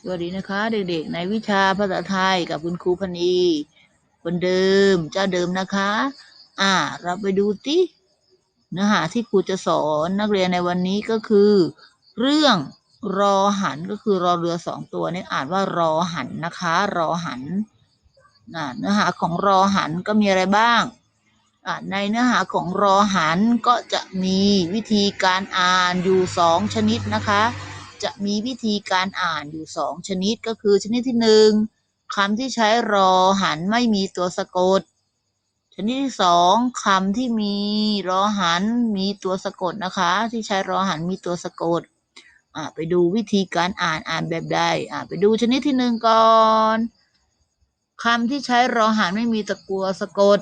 สวัสดีนะคะ เด็กๆ ในวิชาภาษาไทยกับคุณครูพนีคนเดิมเจ้าเดิมนะคะ อ่า เราไปดูติเนื้อหาที่ครูจะสอนนักเรียนในวันนี้ก็คือ เรื่องรอหันก็คือรอเรือสองตัวนี่อ่านว่ารอหันนะคะ รอหันอ่าเนื้อหาของรอหันก็มีอะไรบ้างในเนื้อหาของรอหันก็จะมีวิธีการอ่านอยู่สองชนิดนะคะ จะมีวิธีการอ่านอยู่สองชนิดก็คือชนิดที่หนึ่งคำที่ใช้รอหันไม่มีตัวสะกด ชนิดที่สองคำที่มีรอหันมีตัวสะกดนะคะ ที่ใช้รอหันมีตัวสะกดอะไปดูวิธีการอ่านอ่านแบบใดอะไปดูชนิดที่หนึ่งก่อนคำที่ใช้รอหันไม่มีตะกัวสะกด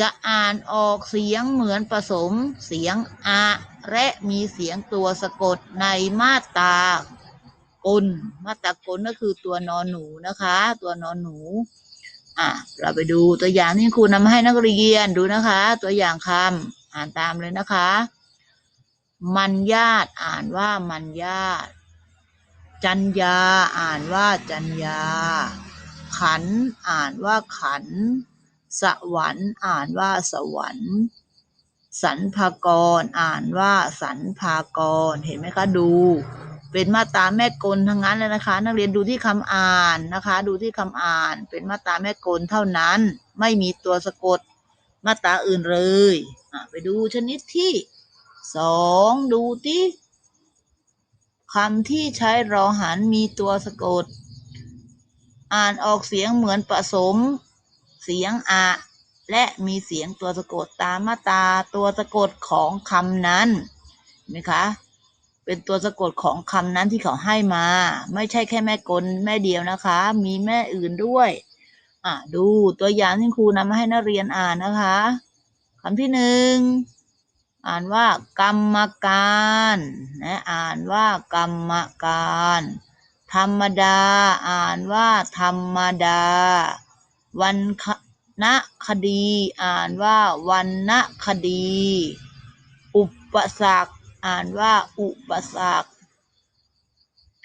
จะอ่านออกเสียงเหมือนผสมเสียงอะ และมีเสียงตัวสะกดในมาตากล มาตากลก็คือตัวนอนหนูนะคะ ตัวนอนหนู อะ เราไปดูตัวอย่างที่ครูนำมาให้นักเรียนดูนะคะ ตัวอย่างคำอ่านตามเลยนะคะ มันญาติอ่านว่ามันญาติ จัญญาอ่านว่าจัญญาขันอ่านว่าขัน สวรรค์อ่านว่าสวรรค์ สรรพากร อ่านว่าสรรพากร เห็นไหมคะดู เป็นมาตราแม่กลทั้งนั้นเลยนะคะ นักเรียนดูที่คำอ่านนะคะ ดูที่คำอ่าน เป็นมาตราแม่กลเท่านั้น ไม่มีตัวสะกดมาตราอื่นเลยไปดูชนิดที่สองดูที่คำที่ใช้รอหันมีตัวสะกด อ่านออกเสียงเหมือนผสม เสียงอะ และมีเสียงตัวสะกดตามมาตาตัวสะกดของคำนั้นเห็นไหมคะ เป็นตัวสะกดของคำนั้นที่เขาให้มา ไม่ใช่แค่แม่กลแม่เดียวนะคะ มีแม่อื่นด้วยอะดูตัวอย่างที่ครูนำมาให้นักเรียนอ่านนะคะคำที่หนึ่งอ่านว่ากรรมการนะอ่านว่ากรรมการ ธรรมดา อ่านว่าธรรมดา วัน ณคดี อ่านว่าวันณคดี อุปสรรค อ่านว่าอุปสรรค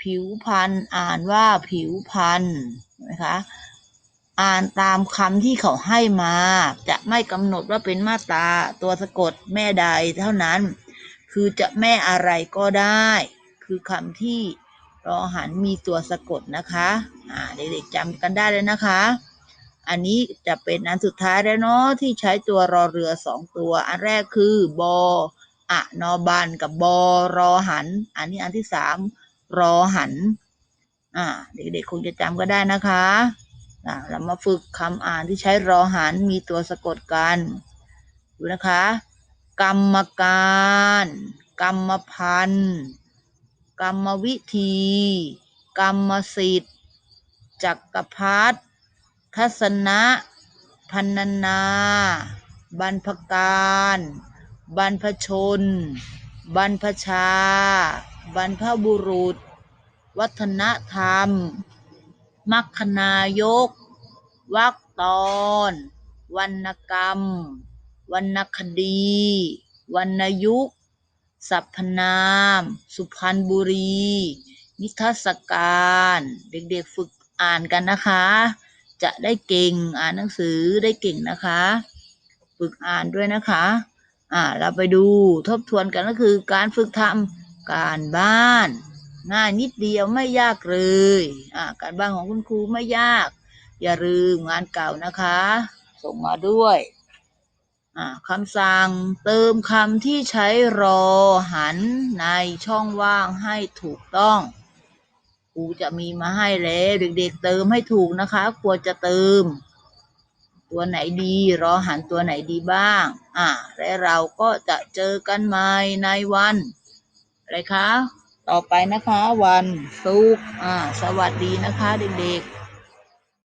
ผิวพันธ์ อ่านว่าผิวพันธ์นะคะ อ่านตามคำที่เขาให้มา จะไม่กำหนดว่าเป็นมาตราตัวสะกดแม่ใดเท่านั้น คือจะแม่อะไรก็ได้ คือคำที่รอหันมีตัวสะกดนะคะ อ่า เด็กๆจำกันได้เลยนะคะ อันนี้จะเป็นอันสุดท้ายแล้วเนาะที่ใช้ตัวรอเรือสองตัว อันแรกคือบออะนอบันกับบอรอหัน อันนี้อันที่สามรอหัน อ่า เด็กๆคงจะจำก็ได้นะคะอ่าเรามาฝึกคำอ่านที่ใช้รอหันมีตัวสะกดกัน ดูนะคะ กรรมการ กรรมพันธ์กรรมวิธี กรรมสิทธิ์จักรพรรดิ ทัศนะพันนา บรรพการ บรรพชน บรรพชา บรรพบุรุษ วัฒนธรรม มัคคนายกวรรคตอน วรรณกรรม วรรณคดี วรรณยุกสรรพนาม สุพรรณบุรี นิทรรศการ เด็กๆฝึกอ่านกันนะคะ จะได้เก่งอ่านหนังสือได้เก่งนะคะ ฝึกอ่านด้วยนะคะ อ่า เราไปดูทบทวนกันก็คือการฝึกทำการบ้าน ง่ายนิดเดียวไม่ยากเลย อ่า การบ้านของคุณครูไม่ยาก อย่าลืมงานเก่านะคะ ส่งมาด้วยคำสั่งเติมคำที่ใช้รอหันในช่องว่างให้ถูกต้อง รูจะมีมาให้แล้ว เด็กๆเติมให้ถูกนะคะควรจะเติม ตัวไหนดีรอหันตัวไหนดีบ้าง อ่า และเราก็จะเจอกันใหม่ในวันอะไรคะ ต่อไปนะคะ วันศุกร์อ่า สวัสดีนะคะ เด็กๆ